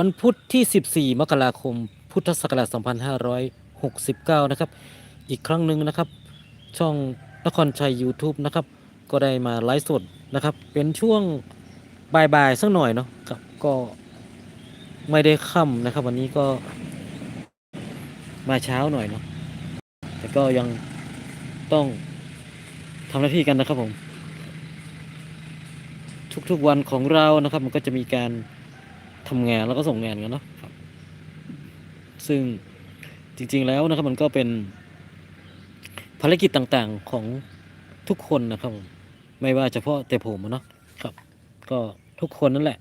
วันพุธที่ 14 มกราคม พุทธศักราช 2569 นะครับ อีกครั้งหนึ่งนะครับ ช่องนครชัย YouTube นะครับ ก็ได้มาไลฟ์สดนะครับ เป็นช่วงบ่ายๆสักหน่อยเนาะครับก็ไม่ได้ค่ำนะครับ วันนี้ก็มาเช้าหน่อยเนาะแต่ก็ยังต้องทำหน้าที่กันนะครับผม ทุกๆวันของเรานะครับ มันก็จะมีการ ทำงานแล้วก็ส่งงานกันเนาะครับซึ่งจริงๆแล้วนะครับมันก็เป็นภารกิจต่างๆของทุกคนนะครับผมไม่ว่าเฉพาะแต่ผมเนาะครับ ก็ทุกคนนั่นแหละ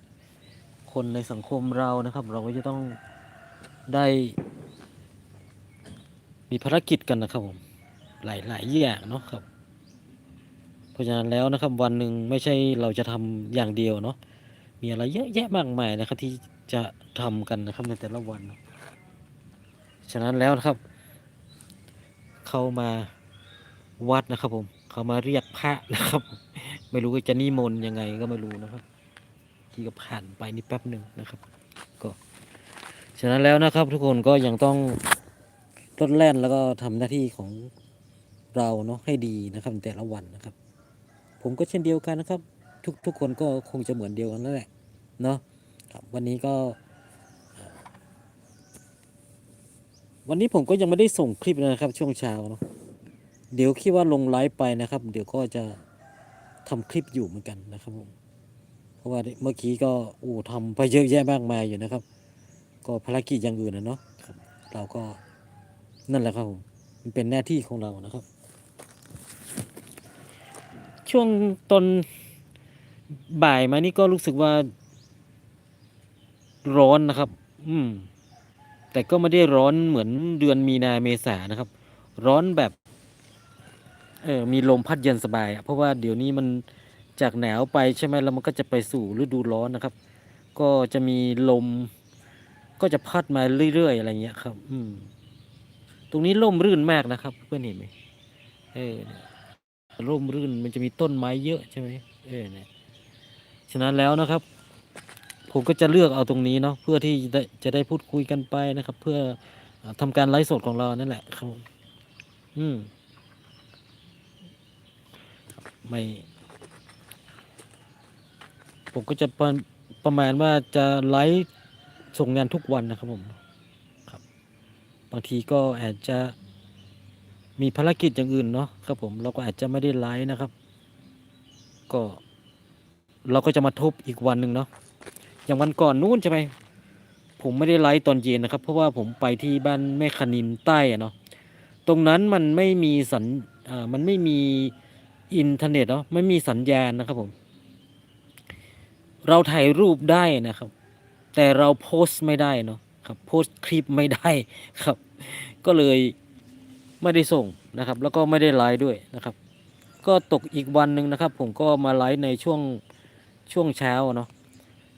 คนในสังคมเรานะครับ เราก็จะต้องได้ มีภารกิจกันนะครับผมหลายๆอย่างเนาะครับ เพราะฉะนั้นแล้วนะครับวันหนึ่งไม่ใช่เราจะทำอย่างเดียวเนาะ มีอะไรเยอะแยะมากมายนะครับ ที่จะทำกันนะครับในแต่ละวัน ฉะนั้นแล้วนะครับ เข้ามาวัดนะครับ ผม เขามาเรียกพระนะครับ ไม่รู้จะนิมนต์ยังไงก็ไม่รู้นะครับ ที่ก็ผ่านไปนี่แป๊บหนึ่งนะครับ ก็ ฉะนั้นแล้วนะครับ ทุกคนก็ยังต้องต้นแล่นแล้วก็ทำหน้าที่ของเราเนาะให้ดีนะครับในแต่ละวันนะครับ ผมก็เช่นเดียวกันนะครับ ทุกทุกคนก็คงจะเหมือนเดียวกันนั่นแหละเนาะครับวันนี้ก็ วันนี้ผมก็ยังไม่ได้ส่งคลิปนะครับ ช่วงเช้าเนาะเดี๋ยวคิดว่าลงไลฟ์ไปนะครับ เดี๋ยวก็จะทำคลิปอยู่เหมือนกันนะครับผมเพราะว่าเมื่อกี้ก็โอ้ทำไปเยอะแยะมากมายอยู่นะครับ ก็ภารกิจอย่างอื่นนะเนาะเราก็นั่นแหละครับผมมันเป็นหน้าที่ของเรานะครับ ช่วงตน บ่ายมานี่ก็รู้สึกว่า ร้อนนะครับ อืม แต่ก็ไม่ได้ร้อนเหมือนเดือนมีนาเมษานะครับ ร้อนแบบ เออมีลมพัดเย็นสบายอะเพราะว่าเดี๋ยวนี้มันจากหนาวไปใช่ไหมแล้วมันก็จะไปสู่ฤดูร้อนนะครับ ก็จะมีลม ก็จะพัดมาเรื่อยๆอะไรเงี้ยครับ อืม ตรงนี้ร่มรื่นมากนะครับ เพื่อนเห็นไหมเออเนี่ยร่มรื่นมันจะมีต้นไม้เยอะใช่ไหมเออเนี่ย ฉะนั้นแล้วนะครับ ผมก็จะเลือกเอาตรงนี้เนาะเพื่อที่จะได้พูดคุยกันไปนะครับ เพื่อเอ่อทำการไลฟ์สดของเรานั่นแหละครับอืมไม่ผมก็จะประประมาณว่าจะไลฟ์ส่งงานทุกวันนะครับผมครับ บางทีก็อาจจะมีภารกิจอย่างอื่นเนาะครับผมเราก็อาจจะไม่ได้ไลฟ์นะครับ ก็ เราก็จะมาทบอีกวันหนึ่งเนาะอย่างวันก่อนนู้นใช่ไหมผมไม่ได้ไลฟ์ตอนเย็นนะครับ เพราะว่าผมไปที่บ้านแม่คณินใต้อะเนาะตรงนั้นมันไม่มีสัญอ่ามันไม่มีอินเทอร์เน็ตเนาะไม่มีสัญญาณนะครับผม เราถ่ายรูปได้นะครับ แต่เราโพสต์ไม่ได้เนาะครับโพสต์คลิปไม่ได้ครับ ก็เลยไม่ได้ส่งนะครับ แล้วก็ไม่ได้ไลฟ์ด้วยนะครับ ก็ตกอีกวันหนึ่งนะครับ ผมก็มาไลฟ์ในช่วง ช่วงเช้าเนาะ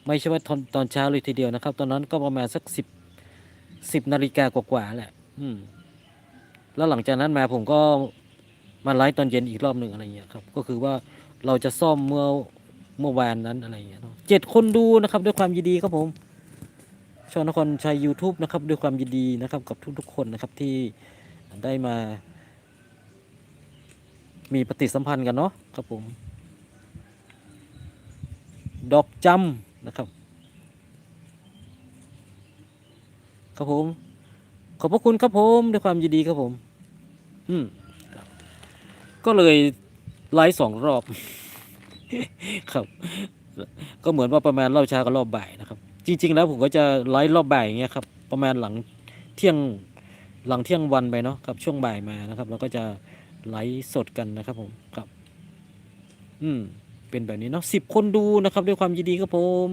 ไม่ใช่ว่าตอนตอนเช้าเลยทีเดียวนะครับ ตอนนั้นก็ประมาณสักสิบสิบนาฬิกากว่าๆแหละอืมแล้วหลังจากนั้นมาผมก็มาไลฟ์ตอนเย็นอีกรอบหนึ่งอะไรเงี้ยครับ ก็คือว่าเราจะซ่อมเมื่อเมื่อวานนั้นอะไรเงี้ยเนาะเจ็ดคนดูนะครับ ด้วยความยินดีครับผมช่องนครชัย YouTube นะครับ ด้วยความยินดีนะครับ กับทุกๆคนนะครับที่ได้มา มีปฏิสัมพันธ์กันเนาะครับผม ดอกจำนะครับ ครับผม ขอบพระคุณครับผมด้วยความยินดีครับผม อืมก็เลยไลฟ์สองรอบ ครับ ก็เหมือนว่าประมาณรอบเช้ากับรอบบ่ายนะครับ จริง ๆ แล้วผมก็จะไลฟ์รอบบ่ายอย่างเงี้ยครับ ประมาณหลังเที่ยงหลังเที่ยงวันไปเนาะครับช่วงบ่ายมานะครับแล้วก็จะไลฟ์สดกันนะครับผมครับ อืม เป็นแบบนี้เนาะสิบคนดูนะครับ ด้วยความยินดีครับผม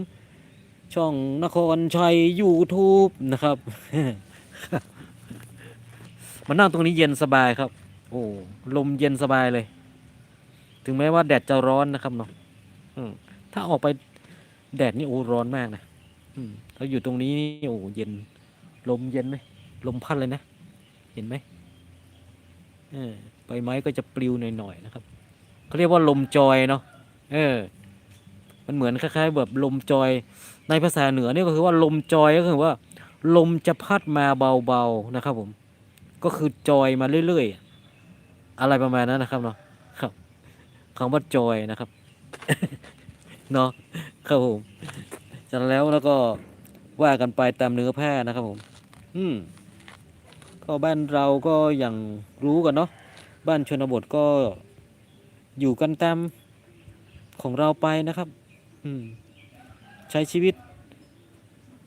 ช่องนครชัย YouTube นะครับ มานั่งตรงนี้เย็นสบายครับ โอ้ลมเย็นสบายเลย ถึงแม้ว่าแดดจะร้อนนะครับเนาะถ้าออกไปแดดนี่โอ้ร้อนมากนะอืมถ้าอยู่ตรงนี้นี่โอ้เย็น ลมเย็นไหมลมพัดเลยนะ เห็นไหมใบไม้ก็จะปลิวหน่อยๆนะครับเขาเรียกว่าลมจอยเนาะ เออ มันเหมือนคล้ายๆ แบบลมจอยในภาษาเหนือนี่ก็คือว่าลมจอยก็คือว่า ลมจะพัดมาเบาๆนะครับ ผม ก็คือจอยมาเรื่อยๆอะไรประมาณนั้นนะครับเนาะครับคำว่าจอยนะครับเนาะครับผมจากนั้นแล้วแล้วก็ว่ากันไปตามเนื้อผ้านะครับผม อืมก็บ้านเราก็อย่างรู้กันเนาะบ้านชนบทก็อยู่กันตาม ของเราไปนะครับ อืม ใช้ชีวิต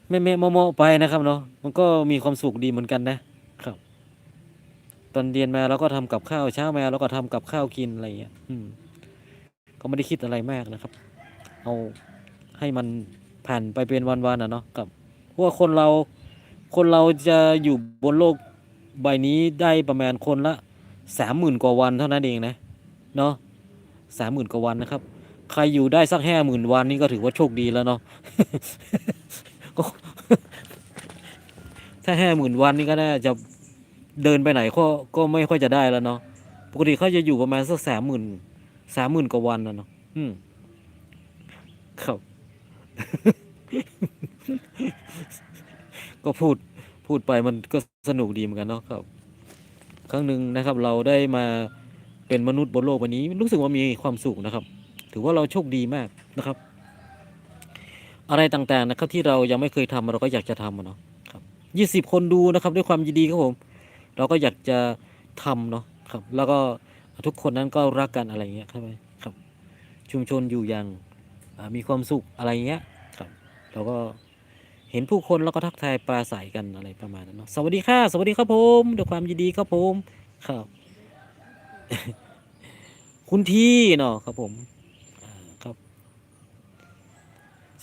แม่แม่ๆโมๆไปนะครับเนาะมันก็มีความสุขดีเหมือนกันนะครับ ตอนเรียนมาเราก็ทำกับข้าวเช้ามาเราก็ทำกับข้าวกินอะไรอย่างเงี้ยอืม ก็ไม่ได้คิดอะไรมากนะครับ เอาให้มันผ่านไปเป็นวันๆอะเนาะครับเพราะว่าคนเราคนเราจะอยู่บนโลกใบนี้ได้ประมาณคนละสามหมื่นกว่าวันเท่านั้นเองนะ เนาะสามหมื่นกว่าวันนะครับ ใครอยู่ได้สักห้าหมื่นวันนี่ก็ถือว่าโชคดีแล้วเนาะก็ถ้าห้าหมื่นวันนี่ก็น่าจะเดินไปไหนก็ก็ไม่ค่อยจะได้แล้วเนาะปกติเขาจะอยู่ประมาณสักสามหมื่นสามหมื่นกว่าวันนะเนาะอืมครับก็พูดพูดไปมันก็สนุกดีเหมือนกันเนาะครับ ครั้งหนึ่งนะครับ เราได้มาเป็นมนุษย์บนโลกใบนี้ รู้สึกว่ามีความสุขนะครับ ถือว่าเราโชคดีมากนะครับ อะไรต่างๆนะครับที่เรายังไม่เคยทำเราก็อยากจะทำเนาะครับยี่สิบคนดูนะครับ ด้วยความยินดีครับผม เราก็อยากจะทำเนาะครับ แล้วก็ทุกคนนั้นก็รักกันอะไรเงี้ยครับครับ ชุมชนอยู่อย่างมีความสุขอะไรเงี้ยครับเราก็เห็นผู้คนแล้วก็ทักทายปราศัยกันอะไรประมาณนั้นเนาะสวัสดีค่ะสวัสดีครับผมด้วยความยินดีครับผมครับ คุณที่เนาะครับผมอ่าครับ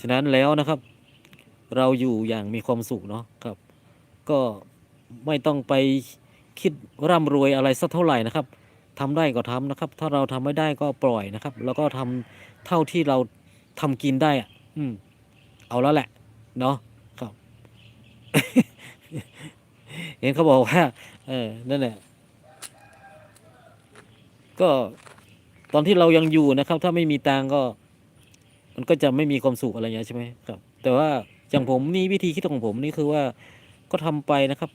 ฉะนั้นแล้วนะครับ เราอยู่อย่างมีความสุขเนาะครับ ก็ไม่ต้องไปคิดร่ำรวยอะไรสักเท่าไหร่นะครับทำได้ก็ทำนะครับ ถ้าเราทำไม่ได้ก็ปล่อยนะครับ แล้วก็ทำเท่าที่เราทำกินได้อะอืม เอาแล้วแหละ เนาะครับ เห็นเขาบอกว่า เออนั่นแหละก็ตอนที่เรายังอยู่นะครับ ถ้าไม่มีตังก็ มันก็จะไม่มีความสุขอะไรอย่างเงี้ยใช่ไหมครับ แต่ว่าอย่างผมนี่วิธีคิดของผมนี่คือว่าก็ทำไปนะครับ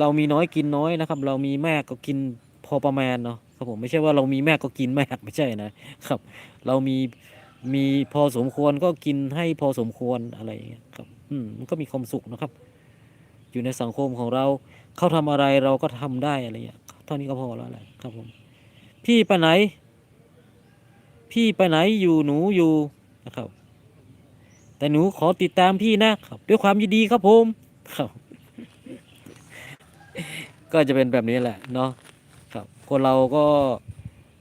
เรามีน้อยกินน้อยนะครับ เรามีมากก็กินพอประมาณเนาะครับผมไม่ใช่ว่าเรามีมากก็กินมากไม่ใช่นะครับ เรามีมีพอสมควรก็กินให้พอสมควรอะไรอย่างเงี้ยครับ อืมมันก็มีความสุขนะครับ อยู่ในสังคมของเราเขาทำอะไรเราก็ทำได้อะไรเงี้ยเท่านี้ก็พอแล้วแหละครับผม พี่ไปไหน พี่ไปไหนอยู่หนูอยู่นะครับ แต่หนูขอติดตามพี่นะครับ ด้วยความยินดีครับผมครับ ก็จะเป็นแบบนี้แหละเนาะครับ คนเราก็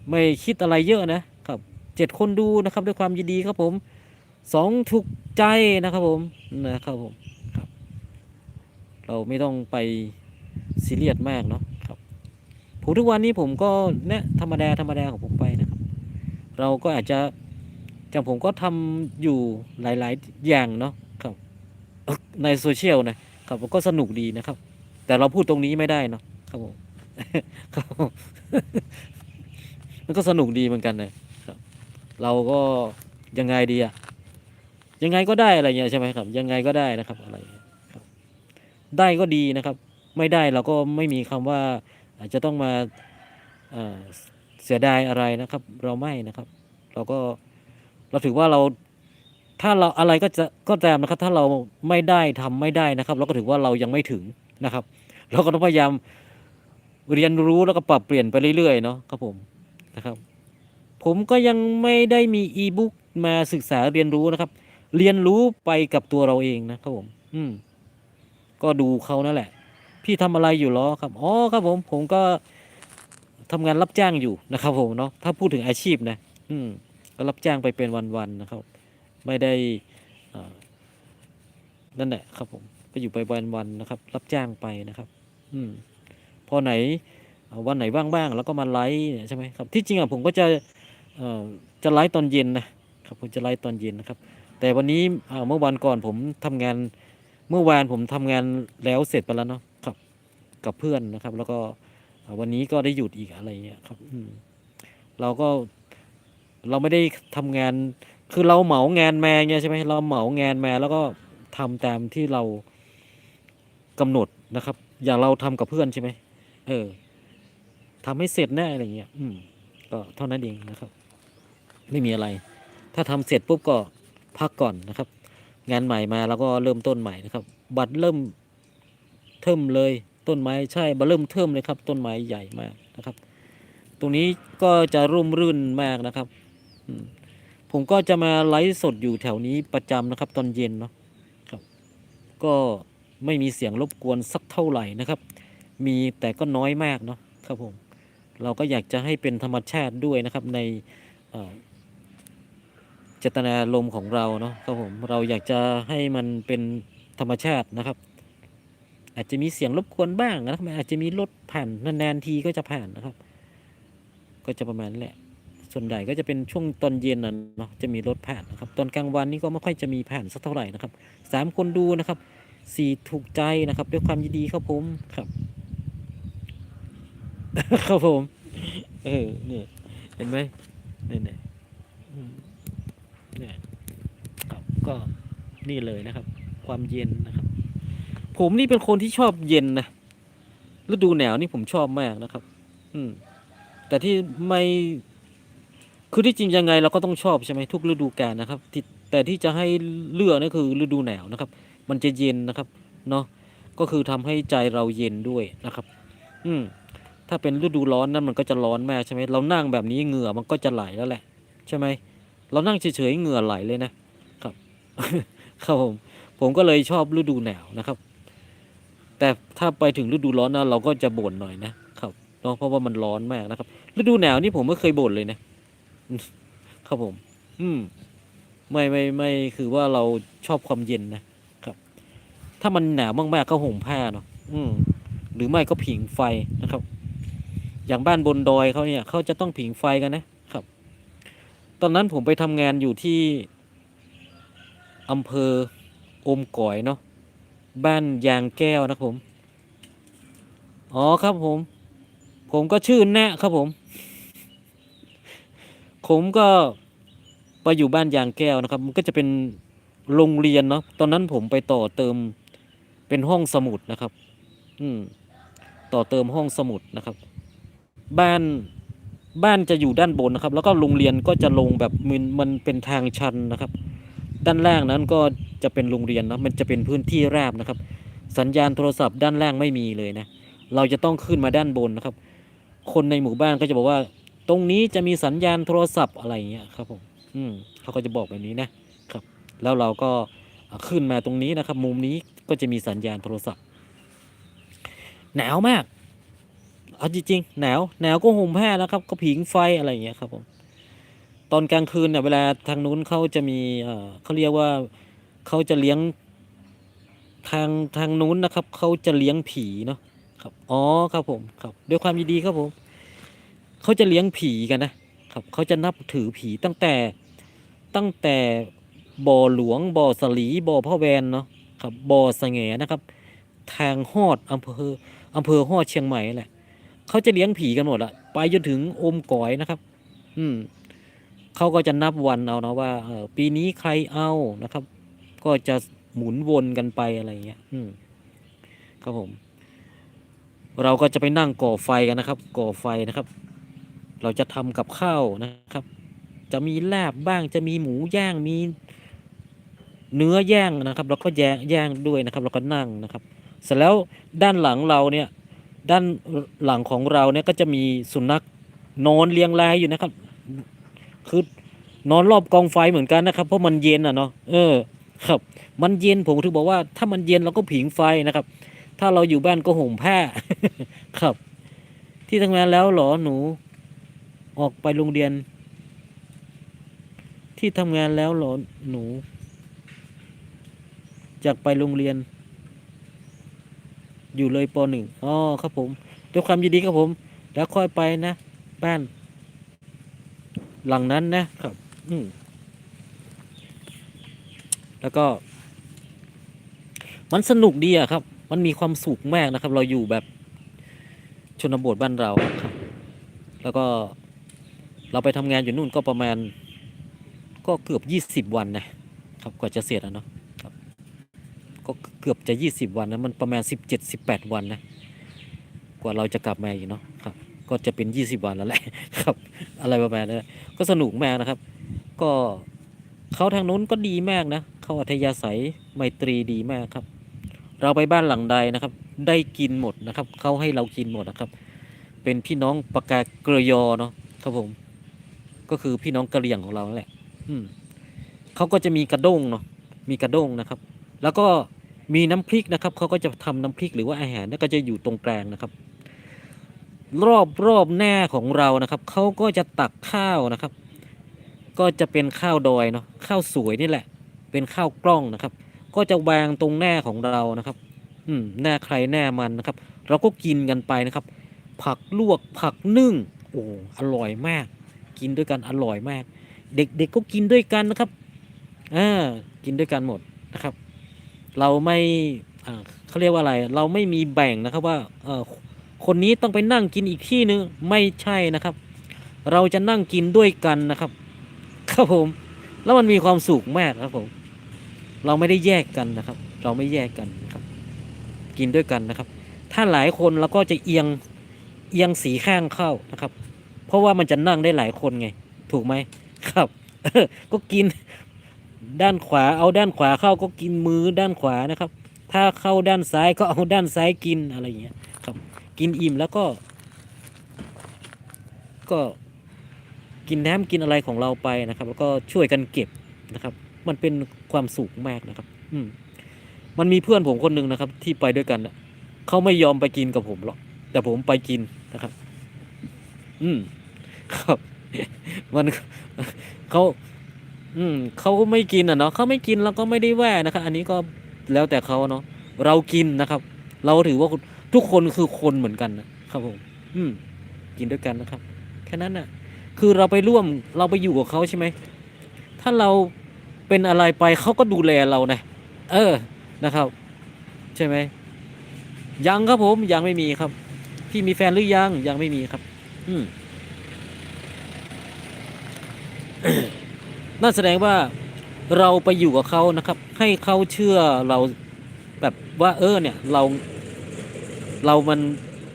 ไม่คิดอะไรเยอะนะครับเจ็ดคนดูนะครับ ด้วยความยินดีครับผมสองถูกใจนะครับผมนะครับผมครับ เราไม่ต้องไปซีเรียสมากเนาะครับผมทุกวันนี้ผมก็เนี่ยธรรมดาธรรมดาของผมไป เราก็อาจจะอย่างผมก็ทำอยู่หลาย ๆ อย่างเนาะครับในโซเชียลนะครับก็สนุกดีนะครับ แต่เราพูดตรงนี้ไม่ได้เนาะครับผมครับมันก็สนุกดีเหมือนกันนะครับ เราก็ยังไงดีอะยังไงก็ได้อะไรเงี้ยใช่ไหมครับ ยังไงก็ได้นะครับอะไรครับ ได้ก็ดีนะครับ ไม่ได้เราก็ไม่มีคำว่า อาจจะต้องมา เสียดายอะไรนะครับ เราไม่นะครับ เราก็เราถือว่าเราถ้าเราอะไรก็จะก็ตามนะครับ ถ้าเราไม่ได้ทำไม่ได้นะครับ เราก็ถือว่าเรายังไม่ถึงนะครับ เราก็ต้องพยายามเรียนรู้แล้วก็ปรับเปลี่ยนไปเรื่อยๆเนาะครับผมนะครับ ผมก็ยังไม่ได้มีอีบุ๊กมาศึกษาเรียนรู้นะครับ เรียนรู้ไปกับตัวเราเองนะครับผม อืม ก็ดูเขานั่นแหละ พี่ทำอะไรอยู่หรอครับอ๋อครับผม ผมก็ ทำงานรับจ้างอยู่นะครับผมเนาะถ้าพูดถึงอาชีพนะอืมก็รับจ้างไปเป็นวันๆนะครับ ไม่ได้นั่นแหละครับผมก็อยู่ไปวันๆนะครับ รับจ้างไปนะครับ อืมพอไหนวันไหนว่างๆแล้วก็มาไลฟ์เนี่ยใช่ไหมครับที่จริงอะผมก็จะจะไลฟ์ตอนเย็นนะครับผมจะไลฟ์ตอนเย็นนะครับ แต่วันนี้เมื่อวันก่อนผมทำงานเมื่อวานผมทำงานแล้วเสร็จไปแล้วเนาะครับ กับเพื่อนนะครับ แล้วก็ วันนี้ก็ได้หยุดอีกอะไรเงี้ยครับอืเราก็เราไม่ได้ทำงาน คือเราเหมางานมาเนี่ยใช่ไหมเราเหมางานมาแล้วก็ทำตามที่เรากำหนดนะครับ อย่างเราทำกับเพื่อนใช่ไหมเออทำให้เสร็จแน่อะไรเงี้ยอืม ก็เท่านั้นเองนะครับ ไม่มีอะไร ถ้าทำเสร็จปุ๊บก็พักก่อนนะครับ งานใหม่มาแล้วก็เริ่มต้นใหม่นะครับ บัตรเริ่มเทิมเลย ต้นไม้ใช่บัตรเริ่มเทิมเลยครับ ต้นไม้ใหญ่มากนะครับ ตรงนี้ก็จะร่มรื่นมากนะครับผมก็จะมาไลฟ์สดอยู่แถวนี้ประจำนะครับ ตอนเย็นเนาะครับ ก็ไม่มีเสียงรบกวนสักเท่าไหร่นะครับ มีแต่ก็น้อยมากเนาะครับผมเราก็อยากจะให้เป็นธรรมชาติด้วยนะครับในเจตนารมของเราเนาะครับผมเราอยากจะให้มันเป็นธรรมชาตินะครับ อาจจะมีเสียงรบกวนบ้างนะครับอาจจะมีรถผ่านนานๆทีก็จะผ่านนะครับ ก็จะประมาณนั้นแหละ ส่วนใหญ่ก็จะเป็นช่วงตอนเย็นน่ะเนาะจะมีรถผ่านนะครับ ตอนกลางวันนี่ก็ไม่ค่อยจะมีผ่านสักเท่าไหร่นะครับสามคนดูนะครับสี่ถูกใจนะครับ ด้วยความยินดีครับผมครับครับผม เออเนี่ยเห็นไหมเนี่ยเนี่ยเนี่ยครับก็นี่เลยนะครับ ความเย็นนะครับ ผมนี่เป็นคนที่ชอบเย็นนะฤดูหนาวนี่ผมชอบมากนะครับ อืม แต่ที่ไม่คือที่จริงยังไงเราก็ต้องชอบใช่ไหมทุกฤดูกาลนะครับแต่ที่จะให้เลือกนี่คือฤดูหนาวนะครับ มันจะเย็นนะครับ เนาะก็คือทำให้ใจเราเย็นด้วยนะครับ อืม ถ้าเป็นฤดูร้อนนั่นมันก็จะร้อนมากใช่ไหมเรานั่งแบบนี้เหงื่อมันก็จะไหลแล้วแหละ ใช่ไหมเรานั่งเฉยๆเหงื่อไหลเลยนะครับ ครับผมผมก็เลยชอบฤดูหนาวนะครับ แต่ถ้าไปถึงฤดูร้อนนะเราก็จะบ่นหน่อยนะครับเนาะเพราะว่ามันร้อนมากนะครับ ฤดูหนาวนี่ผมไม่เคยบ่นเลยนะครับผม อืม ไม่ไม่ไม่คือว่าเราชอบความเย็นนะครับ ถ้ามันหนาวมากๆก็ห่มผ้าเนาะอืม หรือไม่ก็ผิงไฟนะครับ อย่างบ้านบนดอยเขาเนี่ยเขาจะต้องผิงไฟกันนะครับ ตอนนั้นผมไปทำงานอยู่ที่อำเภออมก่อยเนาะ บ้านยางแก้วนะครับผม อ๋อครับผม ผมก็ชื่อแนะครับผม ผมก็ไปอยู่บ้านยางแก้วนะครับ มันก็จะเป็นโรงเรียนเนาะ ตอนนั้นผมไปต่อเติมเป็นห้องสมุดนะครับ อืม ต่อเติมห้องสมุดนะครับ บ้านบ้านจะอยู่ด้านบนนะครับ แล้วก็โรงเรียนก็จะลงแบบมันมันเป็นทางชันนะครับ ด้านล่างนั้นก็จะเป็นโรงเรียนนะมันจะเป็นพื้นที่ราบนะครับ สัญญาณโทรศัพท์ด้านล่างไม่มีเลยนะ เราจะต้องขึ้นมาด้านบนนะครับ คนในหมู่บ้านก็จะบอกว่า ตรงนี้จะมีสัญญาณโทรศัพท์อะไรเงี้ยครับผมอืมเขาก็จะบอกแบบนี้นะครับ แล้วเราก็ขึ้นมาตรงนี้นะครับ มุมนี้ก็จะมีสัญญาณโทรศัพท์ หนาวมากเอาจริงๆหนาวหนาวก็ห่มผ้าแล้วครับ ก็ผิงไฟอะไรเงี้ยครับผม ตอนกลางคืนเนี่ยเวลาทางนู้นเขาจะมีเขาเรียกว่าเขาจะเลี้ยงทางทางนู้นนะครับเขาจะเลี้ยงผีเนาะครับอ๋อครับผมครับด้วยความยินดีครับผมเขาจะเลี้ยงผีกันนะครับเขาจะนับถือผีตั้งแต่ตั้งแต่บ่อหลวงบ่อสลีบ่อพ่อแวนเนาะครับบ่อสะแงนะครับ ทางฮอดอำเภออำเภอฮอดเชียงใหม่แหละเขาจะเลี้ยงผีกันหมดละไปจนถึงอมก๋อยนะครับ อืม เขาก็จะนับวันเอานะว่าเออปีนี้ใครเอานะครับ ก็จะหมุนวนกันไปอะไรเงี้ยอืมครับผม เราก็จะไปนั่งก่อไฟกันนะครับ ก่อไฟนะครับ เราจะทำกับข้าวนะครับ จะมีลาบบ้างจะมีหมูย่างมีเนื้อย่างนะครับ แล้วก็แย่งย่างด้วยนะครับ แล้วก็นั่งนะครับ เสร็จแล้วด้านหลังเราเนี่ย ด้านหลังของเราเนี่ยก็จะมีสุนัขนอนเรียงรายอยู่นะครับ คือนอนรอบกองไฟเหมือนกันนะครับ เพราะมันเย็นอะเนาะเออ ครับ มันเย็นผมถึงบอกว่า ถ้ามันเย็นเราก็ผิงไฟนะครับ ถ้าเราอยู่บ้านก็ห่มผ้าครับ ที่ทำงานแล้วเหรอหนู ออกไปโรงเรียน ที่ทำงานแล้วเหรอหนูอยากไปโรงเรียน อยู่เลยปหนึ่งอ๋อครับผมด้วยความยินดีครับผม แล้วค่อยไปนะ บ้าน หลังนั้นนะครับ อืมแล้วก็ มันสนุกดีอะครับ มันมีความสุขมากนะครับ เราอยู่แบบชนบทบ้านเราครับ แล้วก็เราไปทำงานอยู่นู่นก็ประมาณ ก็เกือบยี่สิบวันนะครับกว่าจะเสร็จอะเนาะครับก็เกือบจะยี่สิบวันนะมันประมาณสิบเจ็ดสิบแปดวันนะกว่าเราจะกลับมาอีกเนาะ ก็จะเป็นยี่สิบวันแล้วแหละครับ อะไรประมาณนั้นก็สนุกมากนะครับ ก็เขาทางนู้นก็ดีมากนะเขาอัธยาศัยไมตรีดีมากครับ เราไปบ้านหลังใดนะครับ ได้กินหมดนะครับเขาให้เรากินหมดนะครับ เป็นพี่น้องปากาเกรยอเนาะครับผม ก็คือพี่น้องกะเหรี่ยงของเราแหละ อืมเขาก็จะมีกระด้งเนาะมีกระด้งนะครับ แล้วก็มีน้ำพริกนะครับเขาก็จะทำน้ำพริกหรือว่าอาหารนั่นก็จะอยู่ตรงกลางนะครับ รอบรอบหน้าของเรานะครับเขาก็จะตักข้าวนะครับ ก็จะเป็นข้าวดอยเนาะข้าวสวยนี่แหละ เป็นข้าวกล้องนะครับ ก็จะวางตรงหน้าของเรานะครับ อืมหน้าใครหน้ามันนะครับ เราก็กินกันไปนะครับ ผักลวกผักนึ่งโอ้อร่อยมาก กินด้วยกันอร่อยมาก เด็กๆก็กินด้วยกันนะครับอ่ากินด้วยกันหมดนะครับ เราไม่อ่าเขาเรียกว่าอะไร เราไม่มีแบ่งนะครับว่าเออ คนนี้ต้องไปนั่งกินอีกที่นึงไม่ใช่นะครับ เราจะนั่งกินด้วยกันนะครับ ครับผม แล้วมันมีความสุขมากครับผม เราไม่ได้แยกกันนะครับ เราไม่แยกกันนะครับ กินด้วยกันนะครับ ถ้าหลายคนเราก็จะเอียงเอียงสีข้างเข้านะครับ เพราะว่ามันจะนั่งได้หลายคนไง ถูกไหมครับก็กินด้านขวาเอาด้านขวาเข้าก็กินมือด้านขวานะครับ ถ้าเข้าด้านซ้ายก็เอาด้านซ้ายกินอะไรอย่างเงี้ย ครับ กินอิ่มแล้วก็ ก็กินน้ำกินอะไรของเราไปนะครับ แล้วก็ช่วยกันเก็บนะครับ มันเป็นความสุขมากนะครับ อืมมันมีเพื่อนผมคนหนึ่งนะครับ ที่ไปด้วยกันนะเขาไม่ยอมไปกินกับผมหรอกแต่ผมไปกินนะครับ อืมครับ มันเขาอืมเขาไม่กินอะเนาะเขาไม่กินเราก็ไม่ได้แว่นะครับ อันนี้ก็แล้วแต่เขาเนาะเรากินนะครับ เราถือว่า ทุกคนคือคนเหมือนกันนะครับผม อืม กินด้วยกันนะครับ แค่นั้นน่ะ คือเราไปร่วมเราไปอยู่กับเขาใช่ไหม ถ้าเราเป็นอะไรไปเขาก็ดูแลเรานะเออนะครับ ใช่ไหมยังครับผมยังไม่มีครับ พี่มีแฟนหรือยังยังไม่มีครับ อืมนั่นแสดงว่าเราไปอยู่กับเขานะครับ ให้เขาเชื่อเราแบบว่าเออเนี่ย เรา เรามัน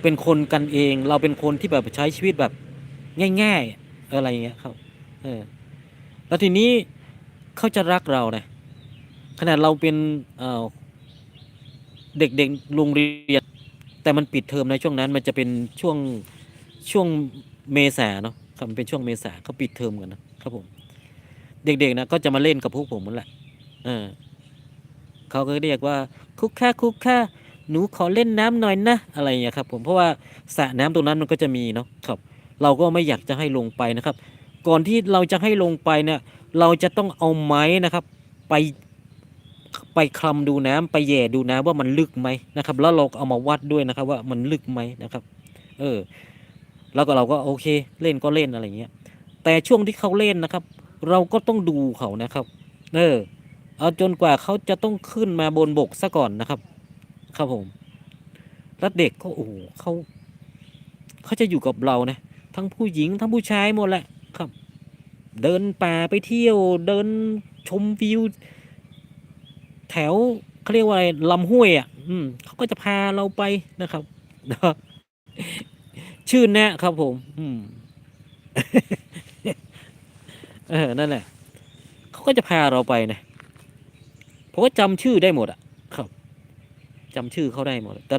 เป็นคนกันเอง เราเป็นคนที่แบบใช้ชีวิตแบบง่ายๆอะไรเงี้ยครับเออแล้วทีนี้เขาจะรักเรานะขนาดเราเป็นเเด็กๆโรงเรียน แต่มันปิดเทอมในช่วงนั้น มันจะเป็นช่วงช่วงเมษาเนาะครับมันเป็นช่วงเมษาเขาปิดเทอมกันนะครับผม เด็กๆนะก็จะมาเล่นกับพวกผมนั่นแหละเออเขาก็เรียกว่าคุกค่าคุกค่า หนูขอเล่นน้ำหน่อยนะอะไรอย่างเงี้ครับผมเพราะว่าสระน้ำตรงนั้นมันก็จะมีเนาะครับ เราก็ไม่อยากจะให้ลงไปนะครับ ก่อนที่เราจะให้ลงไปเนี่ยเราจะต้องเอาไม้นะครับ ไปไปคลำดูน้ำไปแย่ดูน้ำว่ามันลึกไหมนะครับ แล้วเราก็เอามาวัดด้วยนะครับ ว่ามันลึกไหมนะครับ เออ แล้วก็เราก็โอเค เล่นก็เล่นอะไรอย่างเงี้ย แต่ช่วงที่เขาเล่นนะครับ เราก็ต้องดูเขานะครับ เออเอาจนกว่าเขาจะต้องขึ้นมาบนบกซะก่อนนะครับ ครับผมแล้วเด็กก็โอ้โหเขาเขาจะอยู่กับเรานะทั้งผู้หญิงทั้งผู้ชายหมดแหละครับ เดินป่าไปเที่ยว เดินชมวิว แถวเขาเรียกว่าอะไรลำห้วยอะ อืมเขาก็จะพาเราไปนะครับชื่อแนะครับผม อืมเออนั่นแหละเขาก็จะพาเราไปนะผมก็จำชื่อได้หมดอะ จำชื่อเขาได้หมดแต่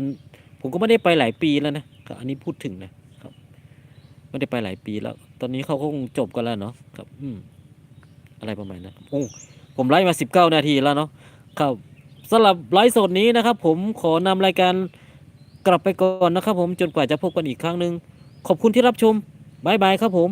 ผมก็ไม่ได้ไปหลายปีแล้วนะครับอันนี้พูดถึงนะครับ ไม่ได้ไปหลายปีแล้ว ตอนนี้เขาคงจบกันแล้วเนาะครับ อืม อะไรประมาณนั้นโอ้ผมไลฟ์มาสิบเก้านาทีแล้วเนาะครับสำหรับไลฟ์สดนี้นะครับ ผมขอนำรายการกลับไปก่อนนะครับ ผมจนกว่าจะพบกันอีกครั้งหนึ่งขอบคุณที่รับชมบายบายครับผม